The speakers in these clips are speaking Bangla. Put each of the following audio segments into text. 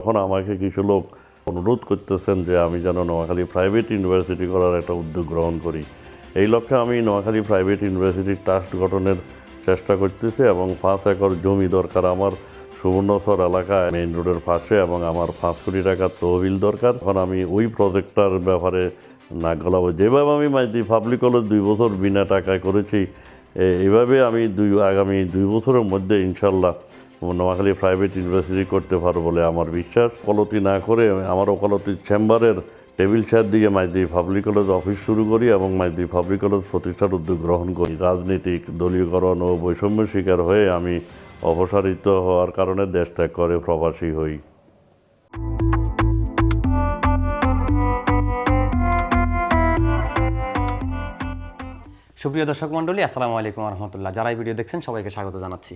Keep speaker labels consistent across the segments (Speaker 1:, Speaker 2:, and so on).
Speaker 1: এখন আমাকে কিছু লোক অনুরোধ করতেছেন যে আমি যেন নোয়াখালী প্রাইভেট ইউনিভার্সিটি করার একটা উদ্যোগ গ্রহণ করি। এই লক্ষ্যে আমি নোয়াখালী প্রাইভেট ইউনিভার্সিটি ট্রাস্ট গঠনের চেষ্টা করতেছি এবং পাঁচ একর জমি দরকার আমার। সুবর্ণচর এলাকায় মেইন রোডের পাশে এবং আমার পাঁচ কোটি টাকার তহবিল দরকার। এখন আমি ওই প্রজেক্টটার ব্যাপারে নাক গলাবো। যেভাবে আমি মাইদি পাবলিক কলেজ দুই বছর বিনা টাকায় করেছি, এ- এইভাবে আমি দুই, আগামী দুই বছরের মধ্যে ইনশাল্লাহ নোয়াখালী প্রাইভেট ইউনিভার্সিটি করতে পারো বলে আমার বিশ্বাস। কলতি না করে আমার ওকালতি চেম্বারের টেবিল চেয়ার দিয়ে মাইদি পাবলিক কলেজ অফিস শুরু করি এবং মাইদি পাবলিক কলেজ প্রতিষ্ঠার উদ্যোগ গ্রহণ করি। রাজনীতিক দলীয়করণ ও বৈষম্য শিকার হয়ে আমি অপসারিত হওয়ার কারণে দেশ ত্যাগ করে প্রবাসী হই।
Speaker 2: সুপ্রিয় দর্শক মণ্ডলী, আসসালামু আলাইকুম রহমতুল্লাহ যারা এই ভিডিও দেখছেন, সবাইকে স্বাগত জানাচ্ছি।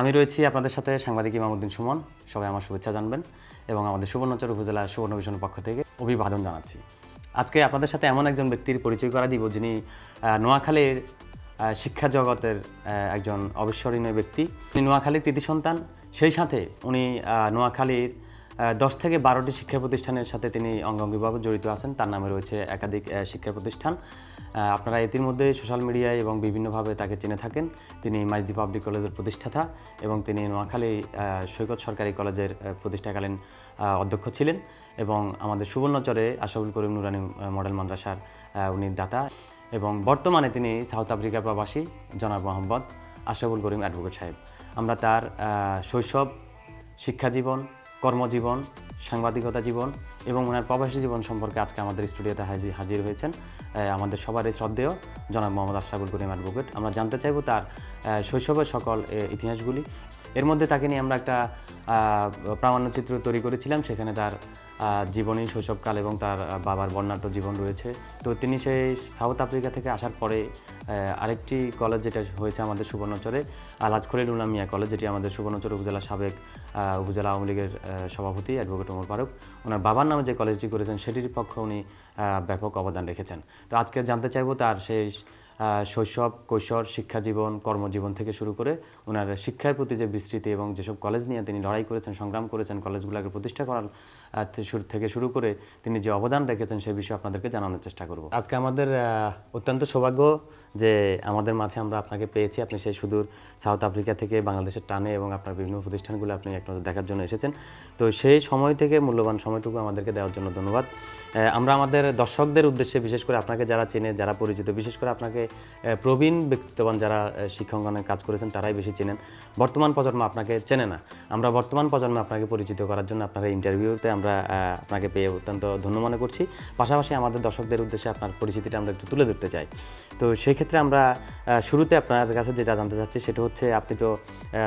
Speaker 2: আমি রয়েছি আপনাদের সাথে সাংবাদিক ইমামুদ্দিন সুমন। সবাই আমার শুভেচ্ছা জানবেন এবং আমাদের সুবর্ণচর উপজেলা সুবর্ণ পক্ষ থেকে অভিবাদন জানাচ্ছি। আজকে আপনাদের সাথে এমন একজন ব্যক্তির পরিচয় করা দিব, যিনি নোয়াখালীর শিক্ষা জগতের একজন অবিস্মরণীয় ব্যক্তি। তিনি নোয়াখালীর কৃতি সন্তান। সেই সাথে উনি নোয়াখালীর দশ থেকে বারোটি শিক্ষা প্রতিষ্ঠানের সাথে তিনি অঙ্গাঙ্গিভাবে জড়িত আছেন। তার নামে রয়েছে একাধিক শিক্ষা প্রতিষ্ঠান আপনারা ইতিমধ্যে সোশ্যাল মিডিয়ায় এবং বিভিন্নভাবে তাকে চিনে থাকেন। তিনি মাইজদি পাবলিক কলেজের প্রতিষ্ঠাতা এবং তিনি নোয়াখালী সৈকত সরকারি কলেজের প্রতিষ্ঠাকালীন অধ্যক্ষ ছিলেন এবং আমাদের সুবর্ণচরে আশাবুল করিম নুরানি মডেল মাদ্রাসার উনি দাতা এবং বর্তমানে তিনি সাউথ আফ্রিকা প্রবাসী জনাব মোহাম্মদ আশরাফুল করিম অ্যাডভোকেট সাহেব। আমরা তার শৈশব, শিক্ষাজীবন কর্মজীবন, সাংবাদিকতা জীবন এবং ওনার প্রবাসী জীবন সম্পর্কে আজকে আমাদের স্টুডিওতে হাজির হাজির হয়েছেন আমাদের সবারই শ্রদ্ধেয় জনাব মোহাম্মদ আশরাফুল করিম অ্যাডভোকেট। আমরা জানতে চাইব তার শৈশবের সকল ইতিহাসগুলি এর মধ্যে তাকে নিয়ে আমরা একটা প্রামাণ্যচিত্র তৈরি করেছিলাম। সেখানে তার জীবনী, শৈশবকাল এবং তার বাবার বর্ণাঢ্য জীবন রয়েছে। তো তিনি সেই সাউথ আফ্রিকা থেকে আসার পরে আরেকটি কলেজ যেটা হয়েছে আমাদের সুবর্ণচরে আলাজ খলিল মিয়া কলেজ, যেটি আমাদের সুবর্ণচর উপজেলা সাবেক উপজেলা আওয়ামী লীগের সভাপতি অ্যাডভোকেট ওমর ফারুক। ওনার বাবার নামে যে কলেজটি করেছেন, সেটির পক্ষে উনি ব্যাপক অবদান রেখেছেন। তো আজকে জানতে চাইব তার সেই শৈশব, কৈশোর, শিক্ষা জীবন, কর্মজীবন থেকে শুরু করে ওনার শিক্ষার প্রতি যে বিস্তৃতি এবং যেসব কলেজ নিয়ে তিনি লড়াই করেছেন, সংগ্রাম করেছেন কলেজগুলোকে প্রতিষ্ঠা করার শুরু, থেকে শুরু করে তিনি যে অবদান রেখেছেন সে বিষয়ে আপনাদেরকে জানানোর চেষ্টা করব। আজকে আমাদের অত্যন্ত সৌভাগ্য যে আমাদের মাঝে আমরা আপনাকে পেয়েছি। আপনি সেই সুদূর সাউথ আফ্রিকা থেকে বাংলাদেশের টানে এবং আপনার বিভিন্ন প্রতিষ্ঠানগুলো আপনি এক নজর দেখার জন্য এসেছেন। তো সেই সময় থেকে, মূল্যবান সময়টুকু আমাদেরকে দেওয়ার জন্য ধন্যবাদ। আমরা আমাদের দর্শকদের উদ্দেশ্যে বিশেষ করে আপনাকে যারা চেনে, যারা পরিচিত, বিশেষ করে আপনাকে প্রবীণ ব্যক্তিত্ববান যারা শিক্ষাঙ্গনে কাজ করেছেন, তারাই বেশি চেনেন। বর্তমান প্রজন্ম আপনাকে চেনে না। আমরা বর্তমান প্রজন্মে আপনাকে পরিচিত করার জন্য আপনার ইন্টারভিউতে আমরা আপনাকে পেয়ে অত্যন্ত ধন্য মনে করছি। পাশাপাশি আমাদের দর্শকদের উদ্দেশ্যে আপনার পরিচিতিটা আমরা একটু তুলে ধরতে চাই। তো সেই ক্ষেত্রে আমরা শুরুতে আপনার কাছে যেটা জানতে চাচ্ছি, সেটা হচ্ছে আপনি তো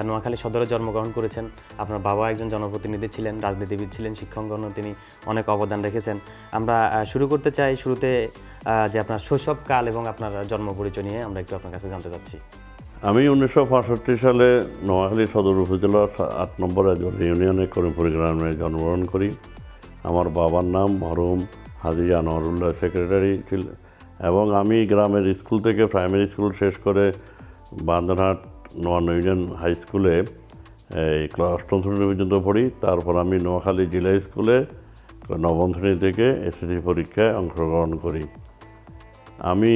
Speaker 2: নোয়াখালী সদরে জন্মগ্রহণ করেছেন। আপনার বাবা একজন জনপ্রতিনিধি ছিলেন, রাজনীতিবিদ ছিলেন, শিক্ষাঙ্গনও তিনি অনেক অবদান রেখেছেন। আমরা শুরু করতে চাই শুরুতে যে আপনার শৈশবকাল এবং আপনার জন্ম পরিচয় নিয়ে আমরা একটু আপনার কাছে জানতে চাচ্ছি।
Speaker 1: আমি উনিশশো পঁয়ষট্টি সালে নোয়াখালী সদর উপজেলার আট নম্বর একজন ইউনিয়নের করিমপুর গ্রামে জন্মগ্রহণ করি। আমার বাবার নাম মরহুম হাজি আনোয়ারুল্লাহ সেক্রেটারি ছিল এবং আমি গ্রামের স্কুল থেকে প্রাইমারি স্কুল শেষ করে বান্দরহাট নোয়ান ইউনিয়ন হাই স্কুলে, এই ক্লাস অষ্টম শ্রেণি পর্যন্ত পড়ি। তারপর আমি নোয়াখালী জেলা স্কুলে নবম শ্রেণি থেকে এসএসসি পরীক্ষায় অংশগ্রহণ করি। আমি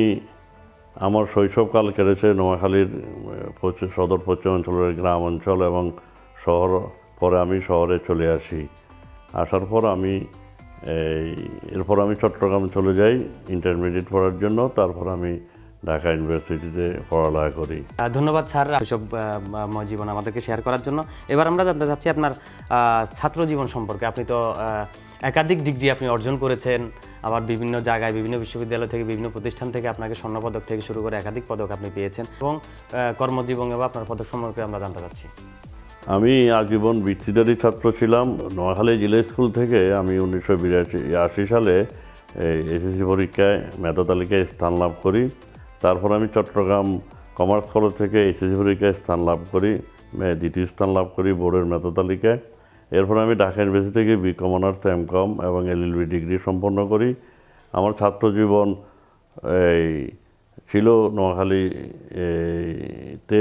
Speaker 1: আমার শৈশবকাল কেটেছে নোয়াখালীর উম, পশ্চিম- সদর পশ্চিমাঞ্চলের গ্রাম অঞ্চল এবং শহর পরে আমি শহরে চলে আসি। আসার পর আমি এরপর আমি চট্টগ্রাম চলে যাই ইন্টারমিডিয়েট পড়ার জন্য তারপর আমি ঢাকা ইউনিভার্সিটিতে পড়ালেখা করি।
Speaker 2: ধন্যবাদ স্যার ম- জীবন আমাদেরকে শেয়ার করার জন্য। এবার আমরা জানতে চাচ্ছি আপনার ছাত্র জীবন সম্পর্কে। আপনি তো একাধিক ডিগ্রি আপনি অর্জন করেছেন আবার বিভিন্ন জায়গায়, বিভিন্ন বিশ্ববিদ্যালয় থেকে, বিভিন্ন প্রতিষ্ঠান থেকে আপনাকে স্বর্ণপদক থেকে শুরু করে একাধিক পদক আপনি পেয়েছেন এবং কর্মজীবনে বা আপনার পদক সম্পর্কে আমরা জানতে চাচ্ছি
Speaker 1: আমি আজীবন বৃত্তিধারী ছাত্র ছিলাম। নোয়াখালী জেলা স্কুল থেকে আমি উনিশশো বিরাশি, আশি সালে এসএসসি পরীক্ষায় মেধা তালিকায় স্থান লাভ করি। তারপর আমি চট্টগ্রাম কমার্স কলেজ থেকে এসএসসি পরীক্ষায় স্থান লাভ করি। দ্বিতীয় স্থান লাভ করি বোর্ডের মেধা তালিকায়। এরপর আমি ঢাকা ইউনিভার্সিটি থেকে বিকম অনার্স এম কম এবং এলএলবি ডিগ্রি সম্পন্ন করি। আমার ছাত্র জীবন এই, ছিল নোয়াখালী তে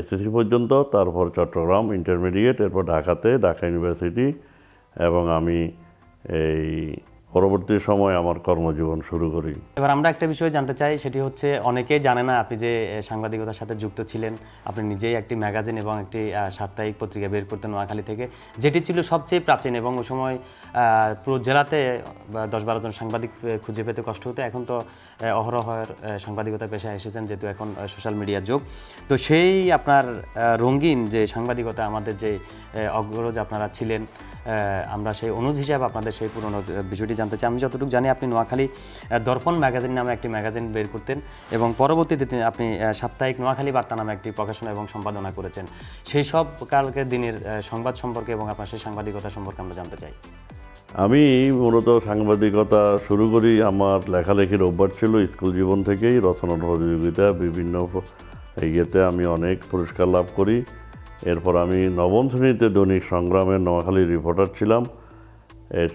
Speaker 1: এসএসসি পর্যন্ত, তারপর চট্টগ্রাম ইন্টারমিডিয়েট এরপর ঢাকাতে, ঢাকা ইউনিভার্সিটি এবং আমি, এই পরবর্তী সময় আমার কর্মজীবন শুরু করি।
Speaker 2: এবার আমরা একটা বিষয় জানতে চাই, সেটি হচ্ছে অনেকেই জানে না আপনি যে সাংবাদিকতার সাথে যুক্ত ছিলেন। আপনি নিজেই একটি ম্যাগাজিন এবং একটি সাপ্তাহিক পত্রিকা বের করতেন নোয়াখালী থেকে। যেটি ছিল সবচেয়ে প্রাচীন এবং ওই সময় পুরো জেলাতে দশ বারো জন সাংবাদিক খুঁজে পেতে কষ্ট হতো। এখন তো অহরহর সাংবাদিকতা পেশায় এসেছেন, যেহেতু এখন সোশ্যাল মিডিয়ার যুগ। তো সেই আপনার রঙিন যে সাংবাদিকতা, আমাদের যে অগ্রজ আপনারা ছিলেন আমরা সেই অনুজ হিসাবে আপনাদের সেই পুরনো বিষয়টি জানতে চাই। আমি যতটুকু জানি আপনি নোয়াখালী দর্পণ ম্যাগাজিন নামে একটি ম্যাগাজিন বের করতেন এবং পরবর্তীতে আপনি সাপ্তাহিক নোয়াখালী বার্তা নামে একটি প্রকাশনা এবং সম্পাদনা করেছেন। সেই সব কালকের দিনের সংবাদ সম্পর্কে এবং আপনার সেই সাংবাদিকতা সম্পর্কে আমরা জানতে চাই।
Speaker 1: আমি মূলত সাংবাদিকতা শুরু করি আমার লেখালেখির অভ্যাস ছিল স্কুল জীবন থেকেই, রচনা প্রতিযোগিতা বিভিন্ন ইয়েতে আমি অনেক পুরস্কার লাভ করি। এরপর আমি নবম শ্রেণীতে দৈনিক সংগ্রামের নোয়াখালীর রিপোর্টার ছিলাম।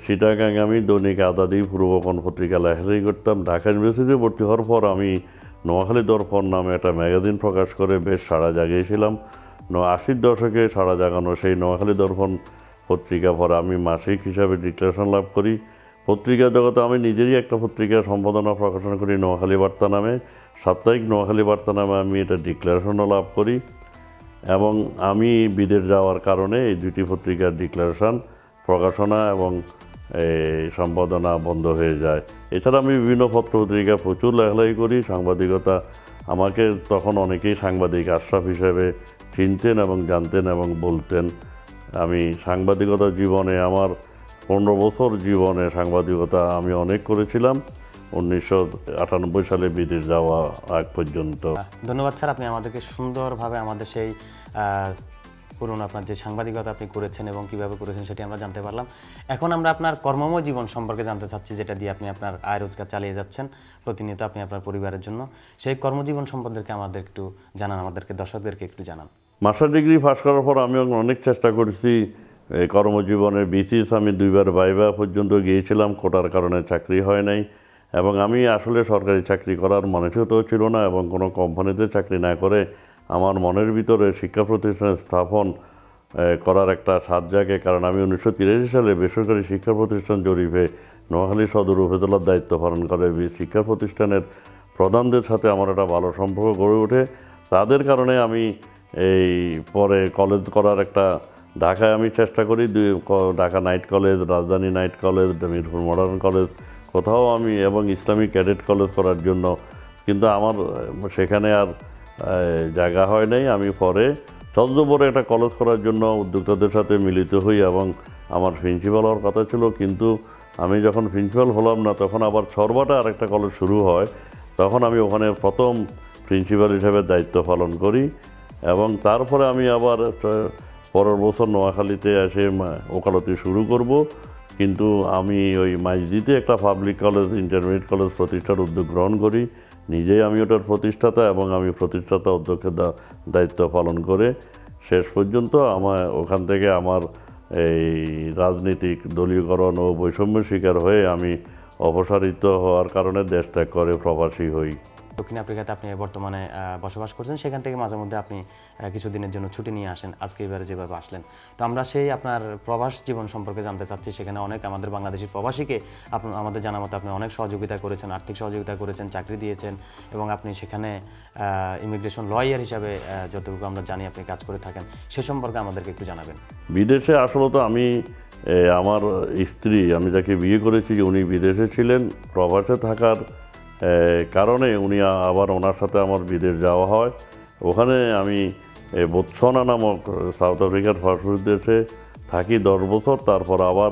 Speaker 1: চিটাগাং আমি দৈনিক আজাদি পূর্বকন পত্রিকা লেখালেখি করতাম। ঢাকা ইউনিভার্সিটিতে ভর্তি হওয়ার পর আমি নোয়াখালী দর্পণ নামে একটা ম্যাগাজিন প্রকাশ করে বেশ সাড়া জাগিয়েছিলাম। ন, আশির দশকে সাড়া জাগানো সেই নোয়াখালী দর্পণ পত্রিকা পরে আমি মাসিক হিসাবে ডিক্লারেশন লাভ করি। পত্রিকা জগতে আমি নিজেরই একটা পত্রিকা সম্পাদনা প্রকাশন করি নোয়াখালী বার্তা নামে। সাপ্তাহিক নোয়াখালী বার্তা নামে আমি এটা ডিক্লারেশনও লাভ করি। এবং আমি বিদেশ যাওয়ার কারণে এই দুটি পত্রিকার ডিক্লারেশন, প্রকাশনা এবং সম্পাদনা বন্ধ হয়ে যায়। এছাড়া আমি বিভিন্ন পত্র পত্রিকা প্রচুর লেখালেখি করি। সাংবাদিকতা আমাকে তখন অনেকেই সাংবাদিক আশরাফ হিসেবে চিনতেন এবং জানতেন এবং বলতেন। আমি সাংবাদিকতা জীবনে, আমার পনেরো বছর জীবনে সাংবাদিকতা আমি অনেক করেছিলাম। উনিশশো আটানব্বই সালে বিদেশ যাওয়া আগ পর্যন্ত।
Speaker 2: ধন্যবাদ স্যার আপনি আমাদেরকে সুন্দরভাবে আমাদের সেই পুরনো আপনার যে সাংবাদিকতা আপনি করেছেন এবং কীভাবে করেছেন সেটি আমরা জানতে পারলাম। এখন আমরা আপনার কর্মময় জীবন সম্পর্কে জানতে চাচ্ছি যেটা দিয়ে আপনি আপনার আয় রোজগার চালিয়ে যাচ্ছেন প্রতিনিয়ত আপনি আপনার পরিবারের জন্য। সেই কর্মজীবন সম্পর্কে আমাদের একটু জানান আমাদেরকে দর্শকদেরকে একটু জানান।
Speaker 1: মাস্টার ডিগ্রি পাস করার পর আমি অনেক চেষ্টা করেছি এই কর্মজীবনে বিসিএস আমি দুইবার বাইবা পর্যন্ত গিয়েছিলাম কোটার কারণে চাকরি হয় নাই। এবং আমি আসলে সরকারি চাকরি করার মানসিকতাও ছিল না এবং কোনো কোম্পানিতে চাকরি না করে আমার মনের ভিতরে শিক্ষা প্রতিষ্ঠানের স্থাপন করার একটা সাত জাগে। কারণ আমি উনিশশো তিরাশি সালে বেসরকারি শিক্ষা প্রতিষ্ঠান জরিপে নোয়াখালী সদর উপজেলার দায়িত্ব পালন করে। শিক্ষা প্রতিষ্ঠানের প্রধানদের সাথে আমার একটা ভালো সম্পর্ক গড়ে ওঠে। তাদের কারণে আমি এই পরে কলেজ করার একটা ঢাকায় আমি চেষ্টা করি। দুই Dhaka night college, Rajdhani night college, Mirpur modern college কোথাও আমি এবং ইসলামিক ক্যাডেট কলেজ করার জন্য, কিন্তু আমার, সেখানে আর জায়গা হয় নাই। আমি পরে চন্দ্রপুরে একটা কলেজ করার জন্য উদ্যোক্তাদের সাথে মিলিত হই এবং আমার প্রিন্সিপাল হওয়ার কথা ছিল, কিন্তু আমি যখন প্রিন্সিপাল হলাম না, তখন আবার ছরবাটা আরেকটা কলেজ শুরু হয়। তখন আমি ওখানে প্রথম প্রিন্সিপাল হিসেবে দায়িত্ব পালন করি এবং তারপরে আমি আবার পরের বছর নোয়াখালীতে এসে ওকালতি শুরু করব। কিন্তু আমি ওই মাইজদিতে একটা পাবলিক কলেজ ইন্টারমিডিয়েট কলেজ প্রতিষ্ঠার উদ্যোগ গ্রহণ করি। নিজেই আমি ওটার প্রতিষ্ঠাতা এবং আমি প্রতিষ্ঠাতা অধ্যক্ষের দায়িত্ব পালন করে শেষ পর্যন্ত আমার, ওখান থেকে আমার এই রাজনীতিক দলীয়করণ ও বৈষম্য শিকার হয়ে আমি অপসারিত হওয়ার কারণে দেশ ত্যাগ করে প্রবাসী হই।
Speaker 2: দক্ষিণ আফ্রিকাতে আপনি বর্তমানে বসবাস করছেন। সেখান থেকে মাঝে মধ্যে আপনি কিছুদিনের জন্য ছুটি নিয়ে আসেন। আজকে এবারে যেভাবে আসলেন। তো আমরা সেই আপনার প্রবাস জীবন সম্পর্কে জানতে চাচ্ছি। সেখানে অনেক আমাদের বাংলাদেশি প্রবাসীকে আপনার আমাদের জানা মতো আপনি অনেক সহযোগিতা করেছেন, আর্থিক সহযোগিতা করেছেন, চাকরি দিয়েছেন এবং আপনি সেখানে ইমিগ্রেশন লয়ার হিসাবে যতটুকু আমরা জানি আপনি কাজ করে থাকেন। সে সম্পর্কে আমাদেরকে একটু জানাবেন।
Speaker 1: বিদেশে আসলে তো আমি আমার স্ত্রী, আমি যাকে বিয়ে করেছি, উনি বিদেশে ছিলেন। প্রবাসে থাকার কারণে উনি আবার ওনার সাথে আমার বিদেশ যাওয়া হয়। ওখানে আমি বোৎসনা নামক সাউথ আফ্রিকার ফার্স্ট দেশে থাকি দশ বছর। তারপর আবার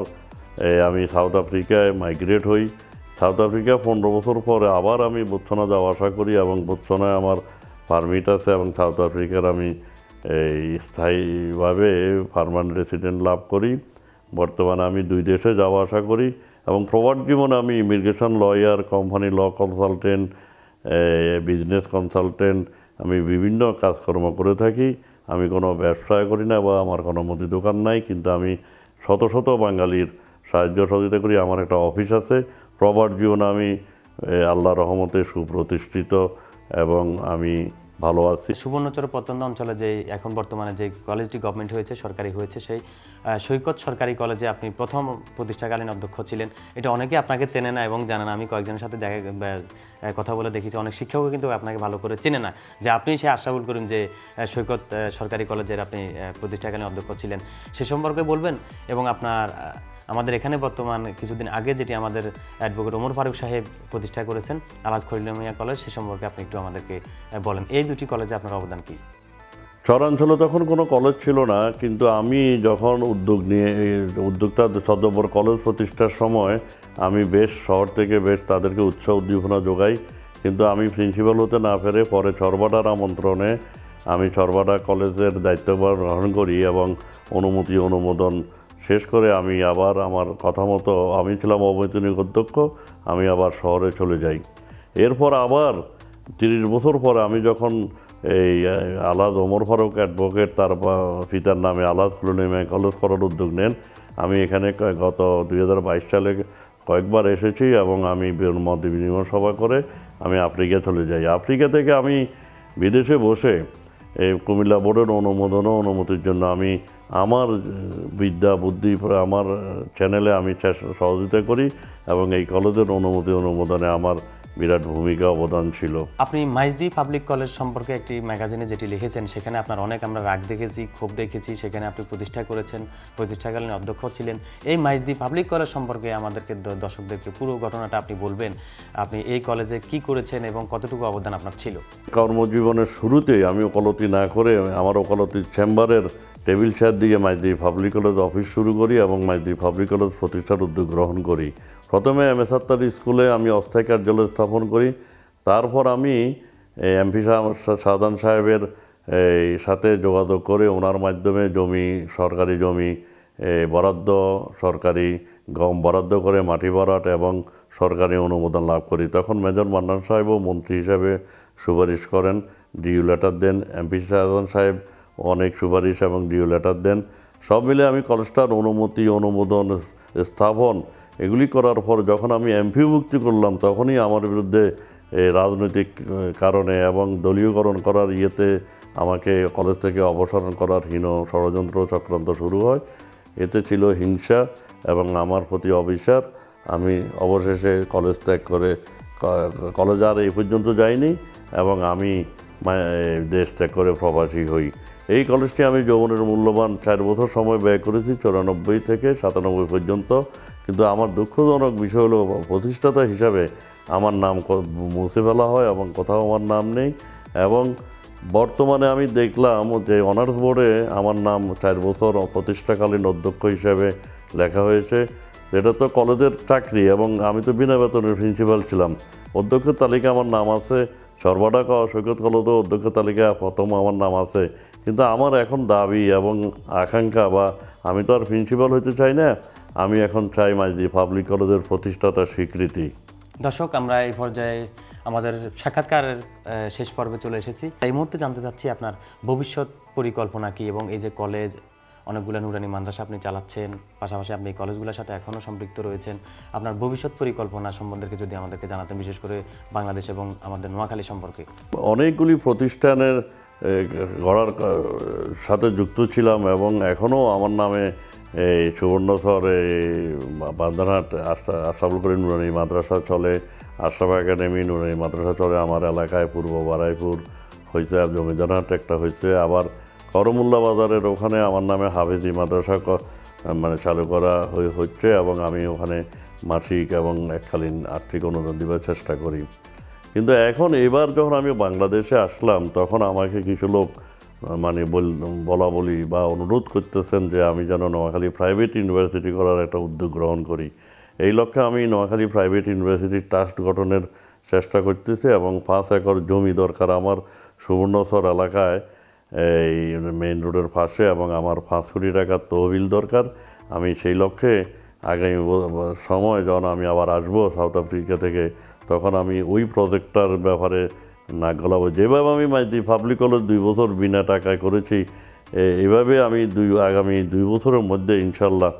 Speaker 1: আমি সাউথ আফ্রিকায় মাইগ্রেট হই। সাউথ আফ্রিকা পনেরো বছর পরে আবার আমি বোৎসনা যাওয়া আসা করি এবং বোৎসনায় আমার পারমিট আছে এবং সাউথ আফ্রিকার আমি স্থায়ীভাবে পারমানেন্ট রেসিডেন্ট লাভ করি। বর্তমানে আমি দুই দেশে যাওয়া আসা করি। এবং প্রবাদ জীবনে আমি immigration lawyer, company law consultant business consultant, আমি বিভিন্ন কাজকর্ম করে থাকি। আমি কোনো ব্যবসা করি না বা আমার কোনো মুদি দোকান নাই, কিন্তু আমি শত শত বাঙালির সাহায্য সহযোগিতা করি। আমার একটা অফিস আছে। প্রবাদ জীবনে আমি আল্লাহ রহমতে সুপ্রতিষ্ঠিত এবং আমি ভালো আছি।
Speaker 2: সুবর্ণচর প্রত্যন্ত অঞ্চলে যে এখন বর্তমানে যে কলেজটি গভর্নমেন্ট হয়েছে, সরকারি হয়েছে, সেই সৈকত সরকারি কলেজে আপনি প্রথম প্রতিষ্ঠাকালীন অধ্যক্ষ ছিলেন। এটা অনেকে আপনাকে চেনে না এবং জানে না। আমি কয়েকজনের সাথে দেখা কথা বলে দেখেছি। অনেক শিক্ষকও কিন্তু আপনাকে ভালো করে চেনে না। যে আপনি সে আশরাফুল করিম যে সৈকত সরকারি কলেজের আপনি প্রতিষ্ঠাকালীন অধ্যক্ষ ছিলেন, সে সম্পর্কে বলবেন এবং আপনার আমাদের এখানে বর্তমান কিছুদিন আগে যেটি আমাদের অ্যাডভোকেট ওমর ফারুক সাহেব প্রতিষ্ঠা করেছেন আলাজ খলিলমিয়া কলেজ, সে সম্পর্কে আপনি একটু আমাদেরকে বলেন। এই দুটি কলেজে আপনার অবদান কি?
Speaker 1: চরাঞ্চলে তখন কোনো কলেজ ছিল না, কিন্তু আমি যখন উদ্যোগ নিয়ে উদ্যোক্তা সদব্বর কলেজ প্রতিষ্ঠার সময় আমি বেশ শহর থেকে বেশ তাদেরকে উৎসাহ উদ্দীপনা যোগাই, কিন্তু আমি প্রিন্সিপাল হতে না পেরে পরে চরবাটার আমন্ত্রণে আমি চরবাটা কলেজের দায়িত্বভার গ্রহণ করি এবং অনুমতি, অনুমোদন শেষ করে আমি আবার আমার কথা মতো, আমি ছিলাম অবৈতনিক অধ্যক্ষ, আমি আবার শহরে চলে যাই। এরপর আবার তিরিশ বছর পরে আমি যখন এই আলাদ ওমর ফারুক অ্যাডভোকেট, তার পিতার নামে আলাদ খুলনিমায় কলেজ করার উদ্যোগ নেন, আমি এখানে গত দুই হাজার বাইশ সালে কয়েকবার এসেছি এবং আমি মত বিনিময় সভা করে আমি আফ্রিকা চলে যাই। আফ্রিকা থেকে আমি বিদেশে বসে এই কুমিল্লা বোর্ডের অনুমোদনও অনুমতির জন্য আমি আমার বিদ্যা, বুদ্ধি, আমার চ্যানেলে আমি সহযোগিতা করি এবং এই কলেজের অনুমতি অনুমোদনে আমার বিরাট ভূমিকা অবদান ছিল।
Speaker 2: আপনি মাইজদি পাবলিক কলেজ সম্পর্কে একটি ম্যাগাজিনে যেটি লিখেছেন সেখানে আপনার অনেক আমরা রাগ দেখেছি ক্ষোভ দেখেছি সেখানে আপনি প্রতিষ্ঠা করেছেন প্রতিষ্ঠাকালীন অধ্যক্ষ ছিলেন। এই মাইজদি পাবলিক কলেজ সম্পর্কে আমাদেরকে দর্শকদেরকে পুরো ঘটনাটা আপনি বলবেন আপনি এই কলেজে কি করেছেন এবং কতটুকু অবদান আপনার ছিল?
Speaker 1: কর্মজীবনের শুরুতেই আমি ওকালতি না করে আমার ওকালতির চেম্বারের টেবিল চেয়ার দিয়ে মাইদি পাবলিক কলেজ অফিস শুরু করি এবং মাইদি পাবলিক কলেজ প্রতিষ্ঠার উদ্যোগ গ্রহণ করি। প্রথমে এম এস আত্তার স্কুলে আমি অস্থায়ী কার্যালয় স্থাপন করি। তারপর আমি এমপি সাদান সাহেবের সাথে যোগাযোগ করে ওনার মাধ্যমে জমি, সরকারি জমি বরাদ্দ, সরকারি গম বরাদ্দ করে মাটি ভরাট এবং সরকারি অনুমোদন লাভ করি। তখন মেজর মান্নান সাহেবও মন্ত্রী হিসাবে সুপারিশ করেন, ডিউ লেটার দেন। এমপি শাহজাহান সাহেব অনেক সুপারিশ এবং ডিউ লেটার দেন। সব মিলে আমি কলেজটার অনুমতি, অনুমোদন, স্থাপন এগুলি করার পর যখন আমি এমপিভুক্তি করলাম, তখনই আমার বিরুদ্ধে রাজনৈতিক কারণে এবং দলীয়করণ করার ইয়েতে আমাকে কলেজ থেকে অপসারণ করার হীন ষড়যন্ত্র চক্রান্ত শুরু হয়। এতে ছিল হিংসা এবং আমার প্রতি অবিশ্বাস। আমি অবশেষে কলেজ ত্যাগ করে কলেজ আর এই পর্যন্ত যাইনি এবং আমি দেশ ত্যাগ করে প্রবাসী হই। এই কলেজটি আমি যৌবনের মূল্যবান চার বছর সময় ব্যয় করেছি, চুরানব্বই থেকে সাতানব্বই পর্যন্ত। কিন্তু আমার দুঃখজনক বিষয় হলো, প্রতিষ্ঠাতা হিসাবে আমার নাম মুছে ফেলা হয় এবং কোথাও আমার নাম নেই। এবং বর্তমানে আমি দেখলাম যে অনার্স বোর্ডে আমার নাম চার বছর প্রতিষ্ঠাকালীন অধ্যক্ষ হিসাবে লেখা হয়েছে। এটা তো কলেজের চাকরি এবং আমি তো বিনা বেতনের প্রিন্সিপাল ছিলাম। অধ্যক্ষের তালিকা আমার নাম আছে সর্বদা সৈকত কলেজও অধ্যক্ষ তালিকা প্রথম আমার নাম আছে। কিন্তু আমার এখন দাবি এবং আকাঙ্ক্ষা বা আমি তো আর প্রিন্সিপাল হতে চাই না। আমি এখন চাই মাঝদি পাবলিক কলেজের প্রতিষ্ঠাতা স্বীকৃতি।
Speaker 2: দর্শক আমরা এই পর্যায়ে আমাদের সাক্ষাৎকারের শেষ পর্বে চলে এসেছি। এই মুহূর্তে জানতে চাচ্ছি আপনার ভবিষ্যৎ পরিকল্পনা কি এবং এই যে কলেজ অনেকগুলো নুরানি মাদ্রাসা আপনি চালাচ্ছেন পাশাপাশি আপনি এই কলেজগুলোর সাথে এখনও সম্পৃক্ত রয়েছেন। আপনার ভবিষ্যৎ পরিকল্পনা সম্বন্ধে যদি আমাদেরকে জানাতেন বিশেষ করে বাংলাদেশ এবং আমাদের নোয়াখালী সম্পর্কে।
Speaker 1: অনেকগুলি প্রতিষ্ঠানের গড়ার সাথে যুক্ত ছিলাম এবং এখনও আমার নামে এই সুবর্ণচর এই আশা- আশরাফুল করিম নুরানি মাদ্রাসা চলে, আশরাফ একাডেমি, নুরানি মাদ্রাসা চলে, আমার এলাকায় পূর্ব বারাইপুর হয়েছে আর জমিদারহাট একটা হয়েছে আবার করমুল্লা বাজারের ওখানে আমার নামে হাফেজি মাদ্রাসা মানে চালু করা হচ্ছে এবং আমি ওখানে মাসিক এবং এককালীন আর্থিক অনুদান দেওয়ার চেষ্টা করি। কিন্তু এখন এবার যখন আমি বাংলাদেশে আসলাম, তখন আমাকে কিছু লোক মানে বল- বলা বা অনুরোধ করতেছেন যে আমি যেন নোয়াখালী প্রাইভেট ইউনিভার্সিটি করার একটা উদ্যোগ গ্রহণ করি। এই লক্ষ্যে আমি নোয়াখালী প্রাইভেট ইউনিভার্সিটির ট্রাস্ট গঠনের চেষ্টা করতেছি এবং পাঁচ একর জমি দরকার আমার সুবর্ণচর এলাকায়, এই মেইন রোডের পাশে এবং আমার পাঁচ কোটি টাকার তহবিল দরকার। আমি সেই লক্ষ্যে আগামী সময় যখন আমি আবার আসব সাউথ আফ্রিকা থেকে, তখন আমি ওই প্রজেক্টটার ব্যাপারে নাক গলাবো। যেভাবে আমি মাইদি পাবলিক কলেজ দুই বছর বিনা টাকায় করেছি, এ- এইভাবে আমি দুই, আগামী দুই বছরের মধ্যে ইনশাল্লাহ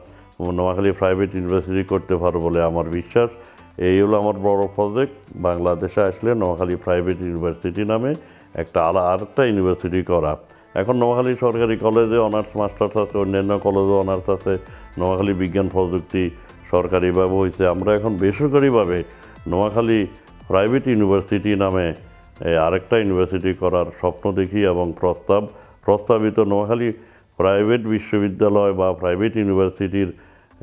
Speaker 1: নোয়াখালী প্রাইভেট ইউনিভার্সিটি করতে পারব বলে আমার বিশ্বাস। এই হলো আমার বড় প্রজেক্ট বাংলাদেশে আসলে নোয়াখালী প্রাইভেট ইউনিভার্সিটি নামে একটা আলা, আরেকটা ইউনিভার্সিটি করা। এখন নোয়াখালী সরকারি কলেজে অনার্স মাস্টার্স আছে, অন্যান্য কলেজে অনার্স আছে, নোয়াখালী বিজ্ঞান প্রযুক্তি সরকারিভাবে হয়েছে আমরা এখন বেসরকারিভাবে নোয়াখালী প্রাইভেট ইউনিভার্সিটি নামে আরেকটা ইউনিভার্সিটি করার স্বপ্ন দেখি এবং প্রস্তাব, প্রস্তাবিত নোয়াখালী প্রাইভেট বিশ্ববিদ্যালয় বা প্রাইভেট ইউনিভার্সিটির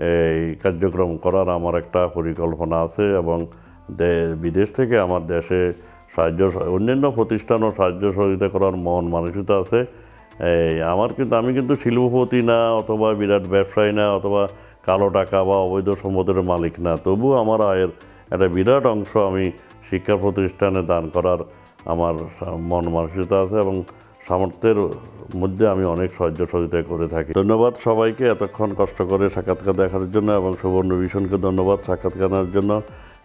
Speaker 1: এই কার্যক্রম করার আমার একটা পরিকল্পনা আছে এবং বিদেশ থেকে আমার দেশে সাহায্য, অন্যান্য প্রতিষ্ঠানও সাহায্য সহযোগিতা করার মন মানসিকতা আছে। এই আমার কিন্তু, আমি কিন্তু শিল্পপতি না, অথবা বিরাট ব্যবসায়ী না, অথবা কালো টাকা বা অবৈধ সম্পদের মালিক না। তবুও আমার আয়ের একটা বিরাট অংশ আমি শিক্ষা প্রতিষ্ঠানে দান করার আমার মন মানসিকতা আছে এবং সামর্থ্যের মধ্যে আমি অনেক সাহায্য সহযোগিতা করে থাকি। ধন্যবাদ সবাইকে এতক্ষণ কষ্ট করে সাক্ষাৎকার দেখার জন্য এবং সুবর্ণ ভীষণকে ধন্যবাদ সাক্ষাৎকারের জন্য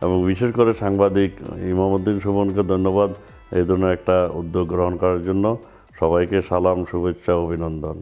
Speaker 1: এবং বিশেষ করে সাংবাদিক ইমামুদ্দিন সুমনকে ধন্যবাদ। এই ধরনের একটা উদ্যোগ গ্রহণ করার জন্য সবাইকে সালাম, শুভেচ্ছা, অভিনন্দন।